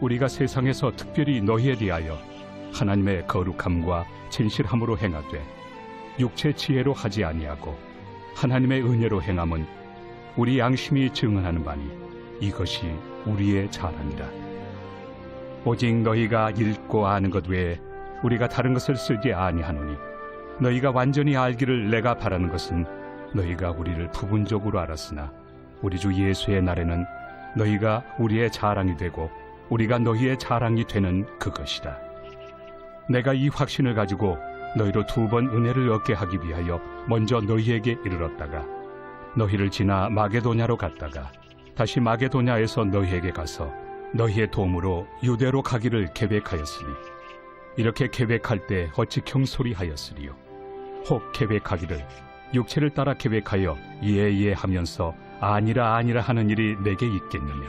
우리가 세상에서 특별히 너희에 대하여 하나님의 거룩함과 진실함으로 행하되 육체 지혜로 하지 아니하고 하나님의 은혜로 행함은 우리 양심이 증언하는 바니 이것이 우리의 자랑이라. 오직 너희가 읽고 아는 것 외에 우리가 다른 것을 쓰지 아니하노니 너희가 완전히 알기를 내가 바라는 것은 너희가 우리를 부분적으로 알았으나 우리 주 예수의 날에는 너희가 우리의 자랑이 되고 우리가 너희의 자랑이 되는 그것이다. 내가 이 확신을 가지고 너희로 두 번 은혜를 얻게 하기 위하여 먼저 너희에게 이르렀다가 너희를 지나 마게도냐로 갔다가 다시 마게도냐에서 너희에게 가서 너희의 도움으로 유대로 가기를 계획하였으니 이렇게 계획할 때 어찌 경솔이하였으리요 혹 계획하기를 육체를 따라 계획하여 예예 하면서 아니라 아니라 하는 일이 내게 있겠느냐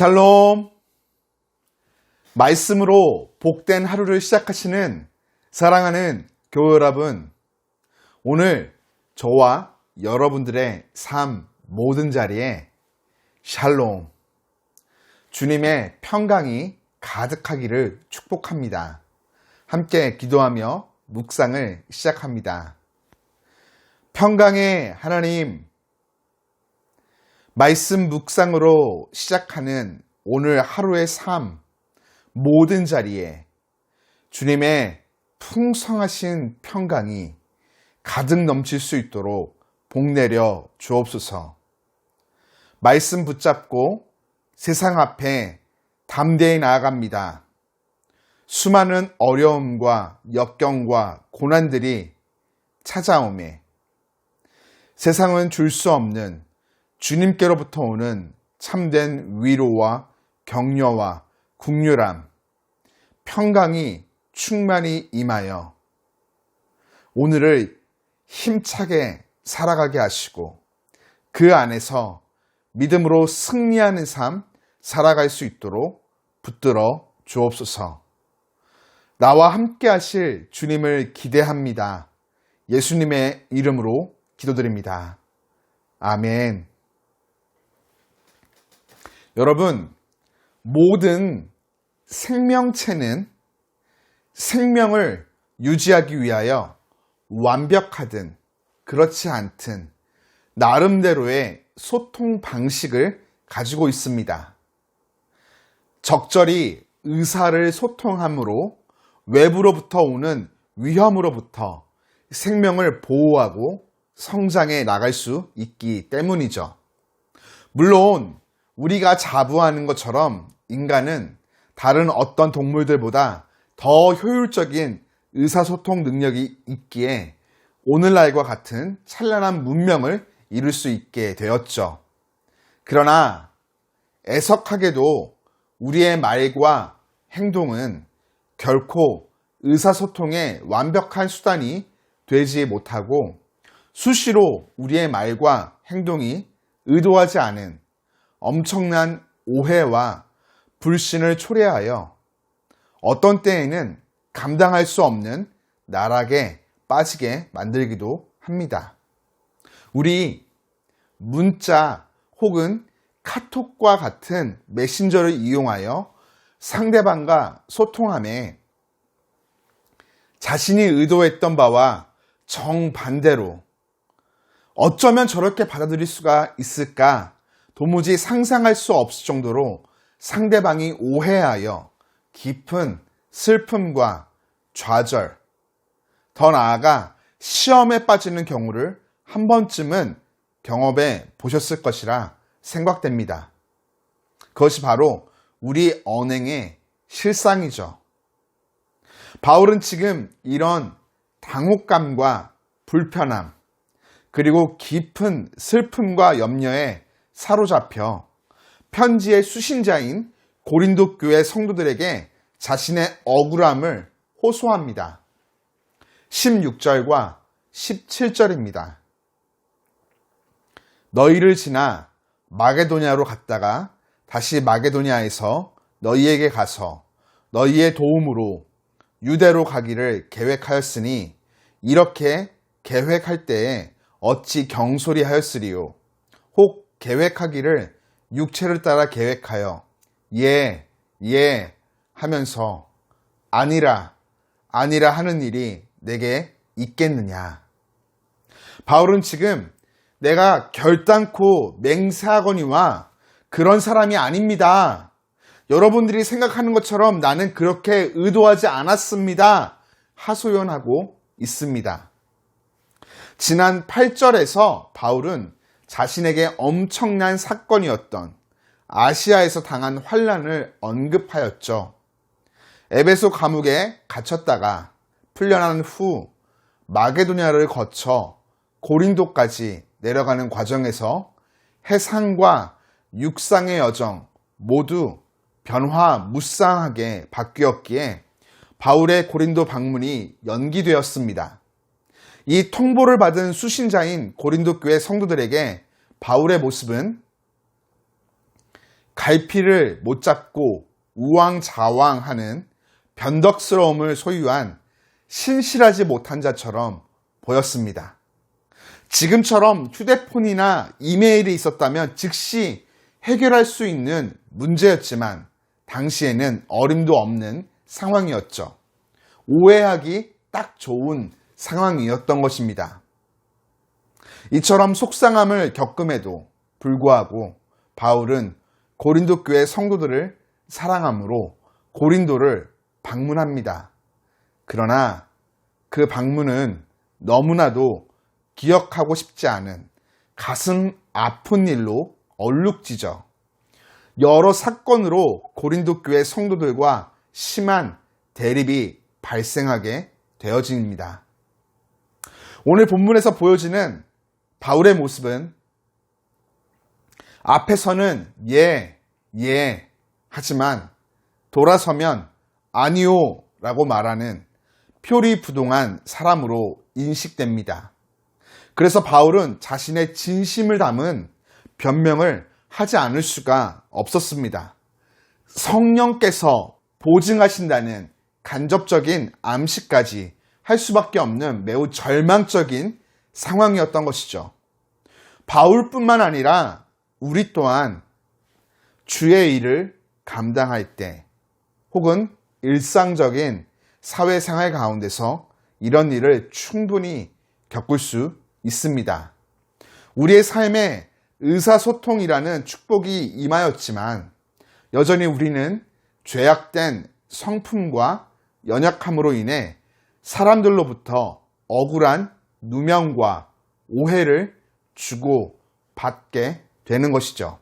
샬롬. 말씀으로 복된 하루를 시작하시는 사랑하는 교회 여러분. 오늘 저와 여러분들의 삶 모든 자리에 샬롬. 주님의 평강이 가득하기를 축복합니다. 함께 기도하며 묵상을 시작합니다. 평강의 하나님, 말씀 묵상으로 시작하는 오늘 하루의 삶, 모든 자리에 주님의 풍성하신 평강이 가득 넘칠 수 있도록 복내려 주옵소서. 말씀 붙잡고 세상 앞에 담대히 나아갑니다. 수많은 어려움과 역경과 고난들이 찾아오매 세상은 줄 수 없는 주님께로부터 오는 참된 위로와 격려와 국률함, 평강이 충만히 임하여 오늘을 힘차게 살아가게 하시고 그 안에서 믿음으로 승리하는 삶 살아갈 수 있도록 붙들어 주옵소서. 나와 함께 하실 주님을 기대합니다. 예수님의 이름으로 기도드립니다. 아멘. 여러분, 모든 생명체는 생명을 유지하기 위하여 완벽하든 그렇지 않든 나름대로의 소통 방식을 가지고 있습니다. 적절히 의사를 소통함으로 외부로부터 오는 위험으로부터 생명을 보호하고 성장해 나갈 수 있기 때문이죠. 물론 우리가 자부하는 것처럼 인간은 다른 어떤 동물들보다 더 효율적인 의사소통 능력이 있기에 오늘날과 같은 찬란한 문명을 이룰 수 있게 되었죠. 그러나 애석하게도 우리의 말과 행동은 결코 의사소통의 완벽한 수단이 되지 못하고 수시로 우리의 말과 행동이 의도하지 않은 엄청난 오해와 불신을 초래하여 어떤 때에는 감당할 수 없는 나락에 빠지게 만들기도 합니다. 우리 문자 혹은 카톡과 같은 메신저를 이용하여 상대방과 소통함에 자신이 의도했던 바와 정반대로 어쩌면 저렇게 받아들일 수가 있을까 도무지 상상할 수 없을 정도로 상대방이 오해하여 깊은 슬픔과 좌절, 더 나아가 시험에 빠지는 경우를 한 번쯤은 경험해 보셨을 것이라 생각됩니다. 그것이 바로 우리 언행의 실상이죠. 바울은 지금 이런 당혹감과 불편함, 그리고 깊은 슬픔과 염려에 사로잡혀 편지의 수신자인 고린도 교회 성도들에게 자신의 억울함을 호소합니다. 16절과 17절입니다. 너희를 지나 마게도냐로 갔다가 다시 마게도냐에서 너희에게 가서 너희의 도움으로 유대로 가기를 계획하였으니 이렇게 계획할 때에 어찌 경솔히 하였으리요. 혹 계획하기를 육체를 따라 계획하여 예, 예 하면서 아니라, 아니라 하는 일이 내게 있겠느냐. 바울은 지금 내가 결단코 맹세하거니와 그런 사람이 아닙니다. 여러분들이 생각하는 것처럼 나는 그렇게 의도하지 않았습니다. 하소연하고 있습니다. 지난 8절에서 바울은 자신에게 엄청난 사건이었던 아시아에서 당한 환란을 언급하였죠. 에베소 감옥에 갇혔다가 풀려난 후 마게도냐를 거쳐 고린도까지 내려가는 과정에서 해상과 육상의 여정 모두 변화 무쌍하게 바뀌었기에 바울의 고린도 방문이 연기되었습니다. 이 통보를 받은 수신자인 고린도 교회 성도들에게 바울의 모습은 갈피를 못 잡고 우왕좌왕하는 변덕스러움을 소유한 신실하지 못한 자처럼 보였습니다. 지금처럼 휴대폰이나 이메일이 있었다면 즉시 해결할 수 있는 문제였지만 당시에는 어림도 없는 상황이었죠. 오해하기 딱 좋은 상황이었던 것입니다. 이처럼 속상함을 겪음에도 불구하고 바울은 고린도 교회 성도들을 사랑함으로 고린도를 방문합니다. 그러나 그 방문은 너무나도 기억하고 싶지 않은 가슴 아픈 일로 얼룩지죠. 여러 사건으로 고린도 교회 성도들과 심한 대립이 발생하게 되어집니다. 오늘 본문에서 보여지는 바울의 모습은 앞에서는 예, 예, 하지만 돌아서면 아니요 라고 말하는 표리부동한 사람으로 인식됩니다. 그래서 바울은 자신의 진심을 담은 변명을 하지 않을 수가 없었습니다. 성령께서 보증하신다는 간접적인 암시까지 할 수밖에 없는 매우 절망적인 상황이었던 것이죠. 바울뿐만 아니라 우리 또한 주의 일을 감당할 때 혹은 일상적인 사회생활 가운데서 이런 일을 충분히 겪을 수 있습니다. 우리의 삶에 의사소통이라는 축복이 임하였지만 여전히 우리는 죄악된 성품과 연약함으로 인해 사람들로부터 억울한 누명과 오해를 주고 받게 되는 것이죠.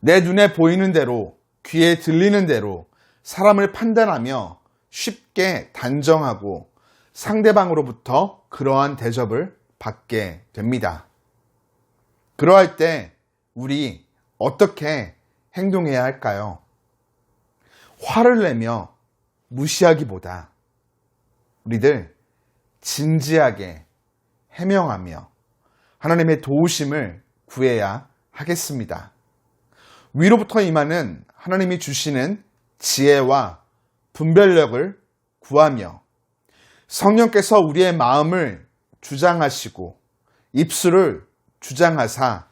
내 눈에 보이는 대로, 귀에 들리는 대로 사람을 판단하며 쉽게 단정하고 상대방으로부터 그러한 대접을 받게 됩니다. 그러할 때 우리 어떻게 행동해야 할까요? 화를 내며 무시하기보다 우리들 진지하게 해명하며 하나님의 도우심을 구해야 하겠습니다. 위로부터 임하는 하나님이 주시는 지혜와 분별력을 구하며 성령께서 우리의 마음을 주장하시고 입술을 주장하사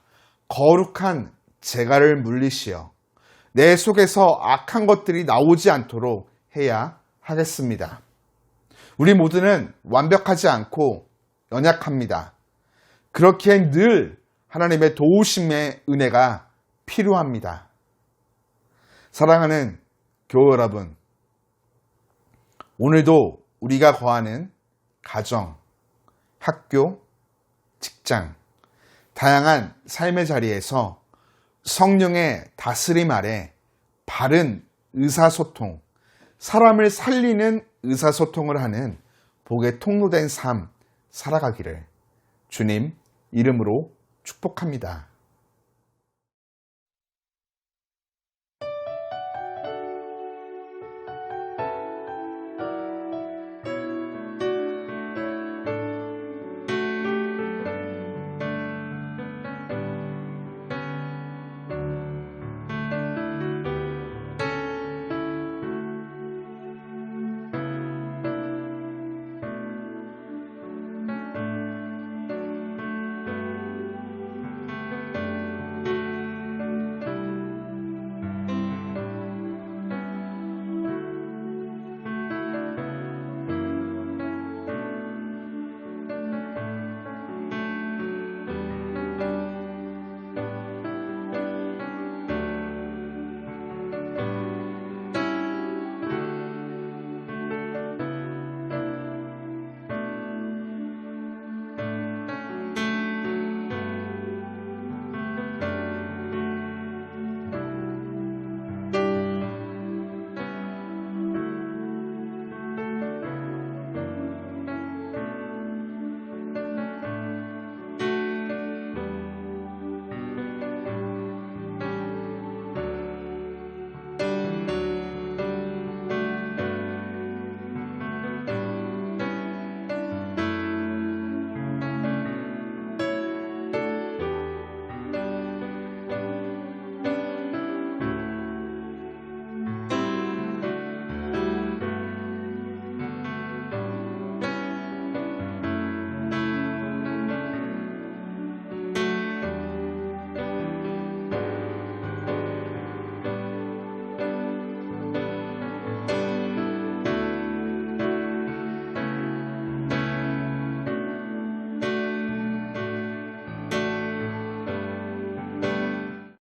거룩한 재갈을 물리시어 내 속에서 악한 것들이 나오지 않도록 해야 하겠습니다. 우리 모두는 완벽하지 않고 연약합니다. 그렇기에 늘 하나님의 도우심의 은혜가 필요합니다. 사랑하는 교회 여러분, 오늘도 우리가 거하는 가정, 학교, 직장, 다양한 삶의 자리에서 성령의 다스림 아래 바른 의사소통, 사람을 살리는 의사소통을 하는 복의 통로된 삶 살아가기를 주님 이름으로 축복합니다.